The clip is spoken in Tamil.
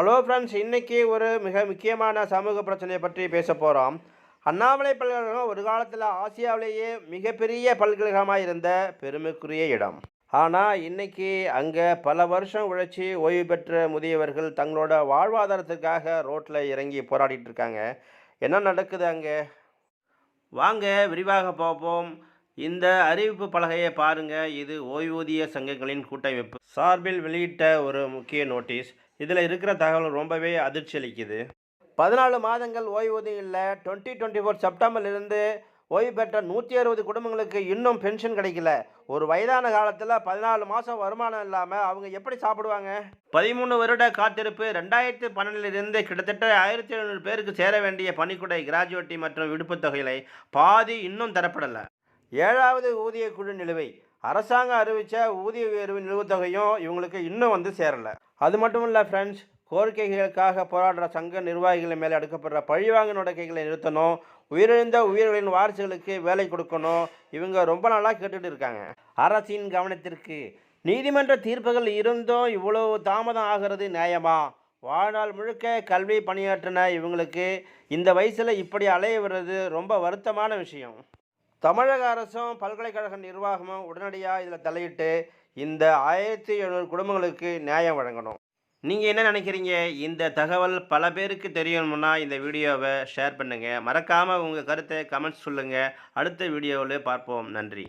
ஹலோ ஃப்ரெண்ட்ஸ் இன்றைக்கி ஒரு மிக முக்கியமான சமூக பிரச்சனையை பற்றி பேச போகிறோம் அண்ணாமலை பல்கலைக்கழகம் ஒரு காலத்தில் ஆசியாவிலேயே மிகப்பெரிய பல்கலைக்கழகமாக இருந்த பெருமைக்குரிய இடம். ஆனால் இன்றைக்கி அங்கே பல வருஷம் உழைச்சி ஓய்வு பெற்ற முதியவர்கள் தங்களோட வாழ்வாதாரத்துக்காக ரோட்டில் இறங்கி போராடிட்டு இருக்காங்க. என்ன நடக்குது அங்கே? வாங்க விரிவாக பார்ப்போம். இந்த அறிவிப்பு பலகையை பாருங்கள் இது ஓய்வூதிய சங்கங்களின் கூட்டமைப்பு சார்பில் வெளியிட்ட ஒரு முக்கிய நோட்டீஸ். இதில் இருக்கிற தகவல் ரொம்பவே அதிர்ச்சி அளிக்குது. பதினாலு மாதங்கள் ஓய்வூதியம் இல்லை. டுவெண்ட்டி டுவெண்ட்டி ஃபோர் செப்டம்பர்லேருந்து ஓய்வு பெற்ற நூற்றி அறுபது குடும்பங்களுக்கு இன்னும் பென்ஷன் கிடைக்கல. ஒரு வயதான காலத்தில் பதினாலு மாதம் வருமானம் இல்லாமல் அவங்க எப்படி சாப்பிடுவாங்க? பதிமூணு வருட காத்திருப்பு ரெண்டாயிரத்து பன்னெண்டிலிருந்து கிட்டத்தட்ட ஆயிரத்தி எழுநூறு பேருக்கு சேர வேண்டிய பணிக்குடை கிராஜுவேட்டி மற்றும் விடுப்புத் தொகைகளை பாதி இன்னும் தரப்படலை. ஏழாவது ஊதிய குழு நிலுவை. அரசாங்கம் அறிவித்த ஊதிய உயர்வு நிலுவைத் தொகையும் இவங்களுக்கு இன்னும் வந்து சேரலை. அது மட்டும் இல்லை ஃப்ரெண்ட்ஸ் கோரிக்கைகளுக்காக போராடுற சங்க நிர்வாகிகள் மேலே எடுக்கப்படுற பழிவாங்க நடக்கைகளை நிறுத்தணும். உயிரிழந்த உயிர்களின் வாரிசுகளுக்கு வேலை கொடுக்கணும். இவங்க ரொம்ப நாளாக கேட்டுட்டு இருக்காங்க. அரசின் கவனத்திற்கு நீதிமன்ற தீர்ப்புகள் இருந்தும் இவ்வளவு தாமதம் ஆகிறது நியாயமா? வாழ்நாள் முழுக்க கல்வி பணியாற்றின இவங்களுக்கு இந்த வயசில் இப்படி அலைய விடுறது ரொம்ப வருத்தமான விஷயம். தமிழக அரசும் பல்கலைக்கழக நிர்வாகமும் உடனடியாக இதில் தலையிட்டு இந்த ஆயிரத்தி எழுநூறு குடும்பங்களுக்கு நியாயம் வழங்கணும். நீங்கள் என்ன நினைக்கிறீங்க? இந்த தகவல் பல பேருக்கு தெரியணும்னா இந்த வீடியோவை ஷேர் பண்ணுங்கள் மறக்காமல் உங்கள் கருத்தை கமெண்ட்ஸ் சொல்லுங்கள் அடுத்த வீடியோவில் பார்ப்போம். நன்றி.